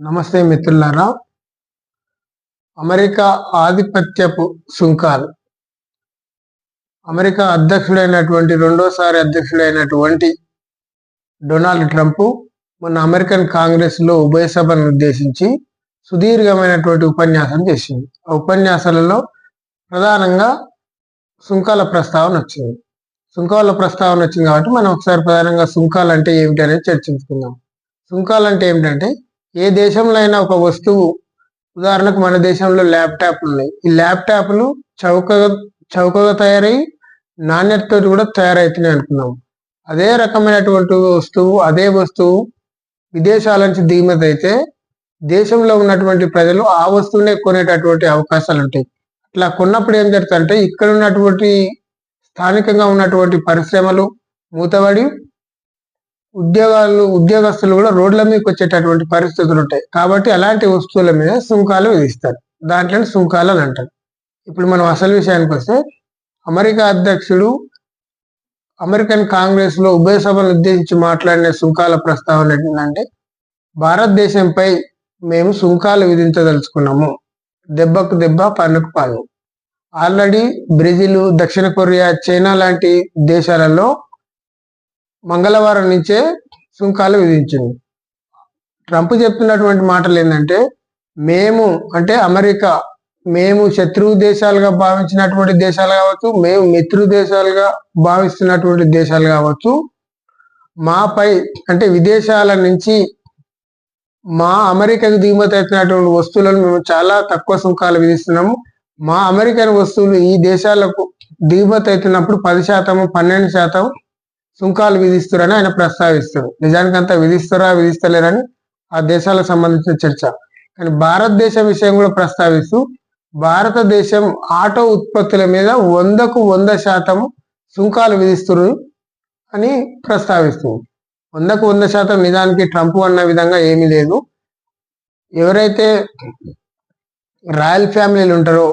నమస్తే మిత్రులారా. అమెరికా ఆధిపత్యపు సుంకాలు. అమెరికా అధ్యక్షుడైనటువంటి రెండోసారి అధ్యక్షుడైనటువంటి డొనాల్డ్ ట్రంప్ మొన్న అమెరికన్ కాంగ్రెస్లో ఉభయ సభను ఉద్దేశించి సుదీర్ఘమైనటువంటి ఉపన్యాసం చేసింది. ఆ ఉపన్యాసాలలో ప్రధానంగా సుంకాల ప్రస్తావన వచ్చింది. సుంకాల ప్రస్తావన వచ్చింది కాబట్టి మనం ఒకసారి ప్రధానంగా సుంకాలు అంటే ఏమిటి అనేది చర్చించుకుందాం. సుంకాలు అంటే ఏమిటంటే ఏ దేశంలో అయినా ఒక వస్తువు ఉదాహరణకు మన దేశంలో ల్యాప్టాప్లు ఉన్నాయి ఈ ల్యాప్టాప్లు చౌకగా చౌకగా తయారై నాణ్యతతో కూడా తయారవుతున్నాయి అనుకున్నాం. అదే రకమైనటువంటి వస్తువు అదే వస్తువు విదేశాల నుంచి దిగుమతి అయితే దేశంలో ఉన్నటువంటి ప్రజలు ఆ వస్తువునే కొనేటటువంటి అవకాశాలు ఉంటాయి. అట్లా కొన్నప్పుడు ఏం జరుగుతుందంటే ఇక్కడ ఉన్నటువంటి స్థానికంగా ఉన్నటువంటి పరిశ్రమలు మూతబడి ఉద్యోగాలు ఉద్యోగస్తులు కూడా రోడ్ల మీదకి వచ్చేటటువంటి పరిస్థితులు ఉంటాయి. కాబట్టి అలాంటి వస్తువుల మీద సుంకాలు విధిస్తారు. దాంట్లో సుంకాలు అని అంటారు. ఇప్పుడు మనం అసలు విషయానికి వస్తే అమెరికా అధ్యక్షుడు అమెరికన్ కాంగ్రెస్లో ఉభయ సభను ఉద్దేశించి మాట్లాడిన సుంకాల ప్రస్తావన ఏంటంటే భారతదేశంపై మేము సుంకాలు విధించదలుచుకున్నాము. దెబ్బకు దెబ్బ పన్నుకు పన్ను ఆల్రెడీ బ్రెజిల్ దక్షిణ కొరియా చైనా లాంటి దేశాలలో మంగళవారం నుంచే సుంకాలు విధించింది. ట్రంప్ చెప్తున్నటువంటి మాటలు ఏంటంటే మేము అంటే అమెరికా మేము శత్రువు దేశాలుగా భావించినటువంటి దేశాలు కావచ్చు మేము మిత్రు దేశాలుగా భావిస్తున్నటువంటి దేశాలు కావచ్చు మాపై అంటే విదేశాల నుంచి మా అమెరికాకు దిగుమతి అవుతున్నటువంటి వస్తువులను మేము చాలా తక్కువ సుంకాలు విధిస్తున్నాము. మా అమెరికన్ వస్తువులు ఈ దేశాలకు దిగుమతి అవుతున్నప్పుడు పది శాతం పన్నెండు శాతం సుంకాలు విధిస్తురని ఆయన ప్రస్తావిస్తారు. నిజానికి అంతా విధిస్తారా విధిస్తలేరని ఆ దేశాలకు సంబంధించిన చర్చ. కానీ భారతదేశ విషయం కూడా ప్రస్తావిస్తూ భారతదేశం ఆటో ఉత్పత్తుల మీద వందకు వంద శాతం సుంకాలు విధిస్తురు అని ప్రస్తావిస్తుంది. వందకు వంద శాతం నిజానికి ట్రంప్ అన్న విధంగా ఏమీ లేదు. ఎవరైతే రాయల్ ఫ్యామిలీలు ఉంటారో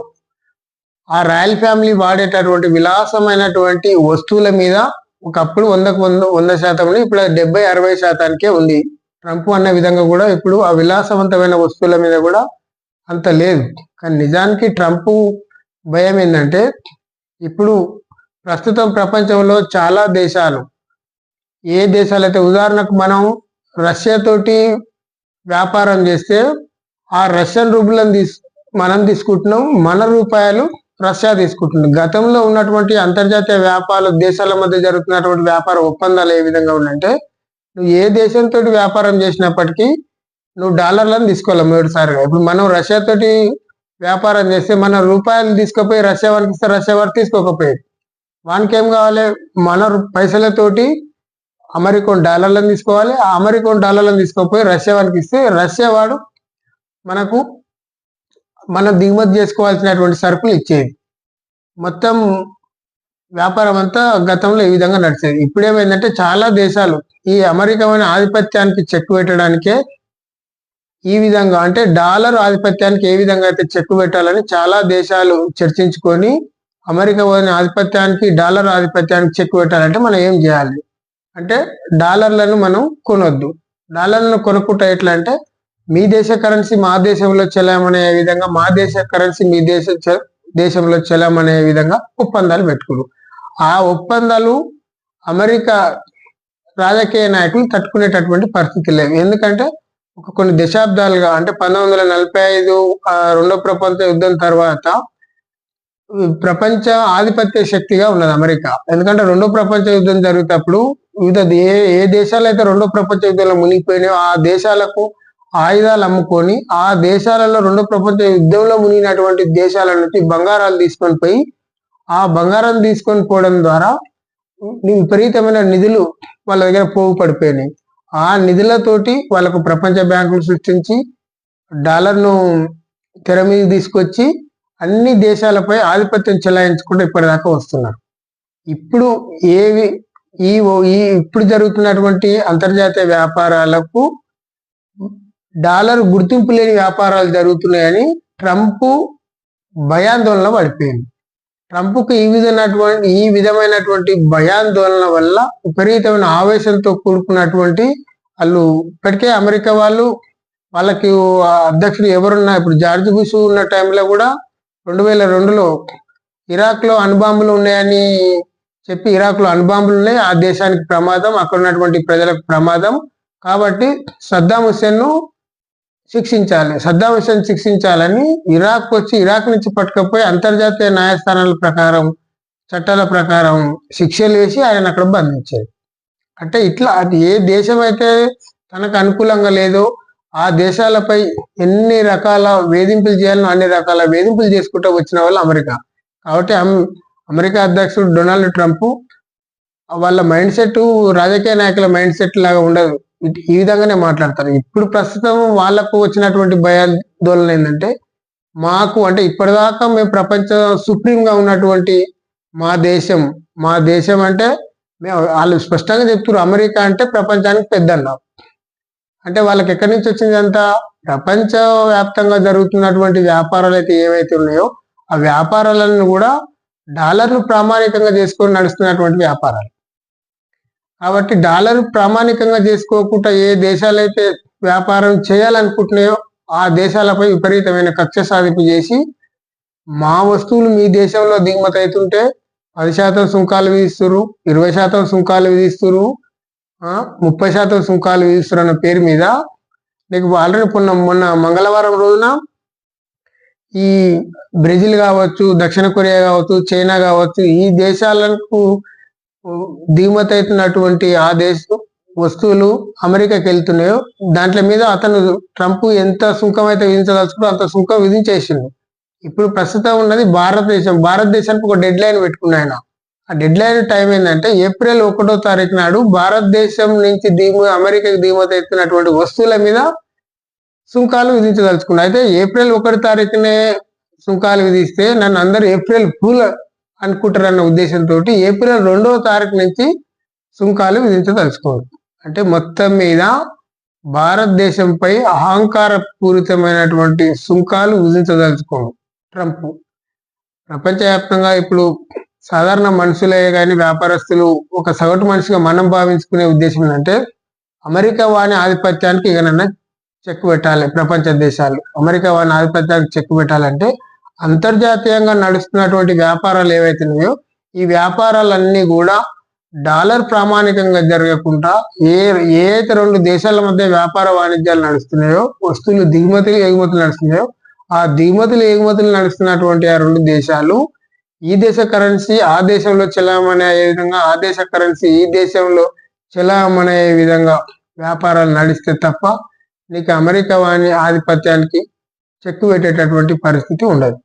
ఆ రాయల్ ఫ్యామిలీ వాడేటటువంటి విలాసమైనటువంటి వస్తువుల మీద ఒకప్పుడు వందకు వంద వంద శాతంలో ఇప్పుడు డెబ్బై అరవై శాతానికే ఉంది. ట్రంప్ అన్న విధంగా కూడా ఇప్పుడు ఆ విలాసవంతమైన వస్తువుల మీద కూడా అంత లేదు. కానీ నిజానికి ట్రంప్ భయం ఏంటంటే ఇప్పుడు ప్రస్తుతం ప్రపంచంలో చాలా దేశాలు ఏ దేశాలు అయితే ఉదాహరణకు మనం రష్యా తోటి వ్యాపారం చేస్తే ఆ రష్యన్ రూపులను తీసు మనం తీసుకుంటున్నాం మన రూపాయలు రష్యా తీసుకుంటుంది. గతంలో ఉన్నటువంటి అంతర్జాతీయ వ్యాపార దేశాల మధ్య జరుగుతున్నటువంటి వ్యాపార ఒప్పందాలు ఏ విధంగా ఉన్నాయంటే నువ్వు ఏ దేశంతో వ్యాపారం చేసినప్పటికీ నువ్వు డాలర్లను తీసుకోవాలి మూడుసారిగా ఇప్పుడు మనం రష్యా తోటి వ్యాపారం చేస్తే మన రూపాయలు తీసుకుపోయి రష్యా వారికి ఇస్తే రష్యా వారు తీసుకోకపోయేది. వానికి ఏం కావాలి? మన పైసలతోటి అమెరికన్ డాలర్లను తీసుకోవాలి. ఆ అమెరికన్ డాలర్లను తీసుకోపోయి రష్యా వారికి ఇస్తే రష్యా వాడు మనకు మనం దిగుమతి చేసుకోవాల్సినటువంటి సరుకులు ఇచ్చేది మొత్తం వ్యాపారం అంతా గతంలో ఈ విధంగా నడిచేది. ఇప్పుడేమైందంటే చాలా దేశాలు ఈ అమెరికమైన ఆధిపత్యానికి చెక్ పెట్టడానికే ఈ విధంగా అంటే డాలర్ ఆధిపత్యానికి ఏ విధంగా అయితే చెక్ పెట్టాలని చాలా దేశాలు చర్చించుకొని అమెరికా ఆధిపత్యానికి డాలర్ ఆధిపత్యానికి చెక్ పెట్టాలంటే మనం ఏం చేయాలి? అంటే డాలర్లను మనం కొనొద్దు. డాలర్లను కొనుక్కుంటే ఎట్లా అంటే మీ దేశ కరెన్సీ మా దేశంలో చెలామనే విధంగా మా దేశ కరెన్సీ మీ దేశ దేశంలో చెలామనే విధంగా ఒప్పందాలు పెట్టుకున్నారు ఆ ఒప్పందాలు అమెరికా రాజకీయ నాయకులు తట్టుకునేటటువంటి పరిస్థితి లేవు ఎందుకంటే ఒక కొన్ని దశాబ్దాలుగా అంటే పంతొమ్మిది వందల నలభై ఐదు రెండో ప్రపంచ యుద్ధం తర్వాత ప్రపంచ ఆధిపత్య శక్తిగా ఉన్నది అమెరికా. ఎందుకంటే రెండో ప్రపంచ యుద్ధం జరిగేటప్పుడు వివిధ ఏ ఏ దేశాలు అయితే రెండో ప్రపంచ యుద్ధంలో మునిగిపోయినాయో ఆ దేశాలకు ఆయుధాలు అమ్ముకొని ఆ దేశాలలో రెండో ప్రపంచ యుద్ధంలో మునిగినటువంటి దేశాల నుంచి బంగారాలు తీసుకొని పోయి ఆ బంగారం తీసుకొని పోవడం ద్వారా విపరీతమైన నిధులు వాళ్ళ దగ్గర పోగు పడిపోయినాయి. ఆ నిధులతోటి వాళ్ళకు ప్రపంచ బ్యాంకులు సృష్టించి డాలర్ను తెర మీద తీసుకొచ్చి అన్ని దేశాలపై ఆధిపత్యం చెలాయించకుండా ఇప్పటిదాకా వస్తున్నారు. ఇప్పుడు ఏవి ఈ ఈ ఇప్పుడు జరుగుతున్నటువంటి అంతర్జాతీయ వ్యాపారాలకు డాలర్ గుర్తింపు లేని వ్యాపారాలు జరుగుతున్నాయని ట్రంప్ భయాందోళన పడిపోయింది. ట్రంప్కు ఈ విధమైనటువంటి ఈ విధమైనటువంటి భయాందోళన వల్ల విపరీతమైన ఆవేశంతో కూడుకున్నటువంటి వాళ్ళు ఇప్పటికే అమెరికా వాళ్ళు వాళ్ళకి ఆ అధ్యక్షుడు ఎవరున్నా ఇప్పుడు జార్జ్ బుష్ ఉన్న టైంలో కూడా రెండు వేల రెండులో ఇరాక్లో అణుబాంబులు ఉన్నాయని చెప్పి ఇరాక్లో అణుబాంబులు ఉన్నాయి ఆ దేశానికి ప్రమాదం అక్కడ ఉన్నటువంటి ప్రజలకు ప్రమాదం. కాబట్టి సద్దాం హుస్సేన్ను శిక్షించాలి సద్దాం హుసేన్ శిక్షించాలని ఇరాక్ వచ్చి ఇరాక్ నుంచి పట్టుకపోయి అంతర్జాతీయ న్యాయస్థానాల ప్రకారం చట్టాల ప్రకారం శిక్షలు వేసి ఆయన అక్కడ బంధించారు. అంటే ఇట్లా అది ఏ దేశం అయితే తనకు అనుకూలంగా లేదో ఆ దేశాలపై ఎన్ని రకాల వేధింపులు చేయాలనో అన్ని రకాల వేధింపులు చేసుకుంటూ వచ్చిన వాళ్ళు అమెరికా. కాబట్టి అమ్- అమెరికా అధ్యక్షుడు డొనాల్డ్ ట్రంప్ వాళ్ళ మైండ్ సెట్ రాజకీయ నాయకుల మైండ్ సెట్ లాగా ఉండదు. ఈ విధంగానే మాట్లాడతారు. ఇప్పుడు ప్రస్తుతం వాళ్ళకు వచ్చినటువంటి భయాందోళన ఏంటంటే మాకు అంటే ఇప్పటిదాకా మేము ప్రపంచ సుప్రీంగా ఉన్నటువంటి మా దేశం మా దేశం అంటే మేము వాళ్ళు స్పష్టంగా చెప్తున్నారు అమెరికా అంటే ప్రపంచానికి పెద్ద అంటే వాళ్ళకి ఎక్కడి నుంచి వచ్చింది అంతా ప్రపంచ వ్యాప్తంగా జరుగుతున్నటువంటి వ్యాపారాలు అయితే ఏవైతే ఉన్నాయో ఆ వ్యాపారాలను కూడా డాలర్ను ప్రామాణికంగా చేసుకొని నడుస్తున్నటువంటి వ్యాపారాలు. కాబట్టి డాలర్ ప్రామాణికంగా చేసుకోకుండా ఏ దేశాలైతే వ్యాపారం చేయాలనుకుంటున్నాయో ఆ దేశాలపై విపరీతమైన కక్ష సాధింపు చేసి మా వస్తువులు మీ దేశంలో దిగుమతి అవుతుంటే పది శాతం సుంకాలు విధిస్తురు ఇరవై శాతం సుంకాలు విధిస్తురు ముప్పై శాతం సుంకాలు విధిస్తురు అన్న పేరు మీద నీకు ఆల్రెడీ మొన్న మొన్న మంగళవారం రోజున ఈ బ్రెజిల్ కావచ్చు దక్షిణ కొరియా కావచ్చు చైనా కావచ్చు ఈ దేశాలకు దిగుమతి అవుతున్నటువంటి ఆ దేశం వస్తువులు అమెరికాకి వెళ్తున్నాయో దాంట్ల మీద అతను ట్రంప్ ఎంత సుంకం అయితే విధించదలుచుకుంటో అంత సుంకం విధించేసిండు. ఇప్పుడు ప్రస్తుతం ఉన్నది భారతదేశం. భారతదేశానికి ఒక డెడ్ లైన్ పెట్టుకున్నాయన ఆ డెడ్ లైన్ టైం ఏంటంటే ఏప్రిల్ ఒకటో తారీఖు నాడు భారతదేశం నుంచి దిగు అమెరికాకి దిగుమతి అవుతున్నటువంటి వస్తువుల మీద సుంకాలు విధించదలుచుకున్నా అయితే ఏప్రిల్ ఒకటి తారీఖునే సుంకాలు విధిస్తే నన్ను అందరూ ఏప్రిల్ ఫుల్ అనుకుంటారన్న ఉద్దేశంతో ఏప్రిల్ రెండవ తారీఖు నుంచి సుంకాలు విధించదలుచుకోరు. అంటే మొత్తం మీద భారతదేశంపై అహంకార పూరితమైనటువంటి సుంకాలు విధించదలుచుకోరు ట్రంప్. ప్రపంచవ్యాప్తంగా ఇప్పుడు సాధారణ మనుషులే కానీ వ్యాపారస్తులు ఒక సగటు మనిషిగా మనం భావించుకునే ఉద్దేశం ఏంటంటే అమెరికా వాని ఆధిపత్యానికి ఇకనన్నా చెక్ పెట్టాలి ప్రపంచ దేశాలు. అమెరికా వాని ఆధిపత్యానికి చెక్ పెట్టాలంటే అంతర్జాతీయంగా నడుస్తున్నటువంటి వ్యాపారాలు ఏవైతున్నాయో ఈ వ్యాపారాలన్నీ కూడా డాలర్ ప్రామాణికంగా జరగకుండా ఏ ఏ రెండు దేశాల మధ్య వ్యాపార వాణిజ్యాలు నడుస్తున్నాయో వస్తువులు దిగుమతులు ఎగుమతులు నడుస్తున్నాయో ఆ దిగుమతులు ఎగుమతులు నడుస్తున్నటువంటి ఆ రెండు దేశాలు ఈ దేశ కరెన్సీ ఆ దేశంలో చెలామణి అయ్యే విధంగా ఆ దేశ కరెన్సీ ఈ దేశంలో చెలామణి అయ్యే విధంగా వ్యాపారాలు నడిస్తే తప్ప నీకు అమెరికా వాణి ఆధిపత్యానికి చెక్కు పెట్టేటటువంటి పరిస్థితి ఉండదు.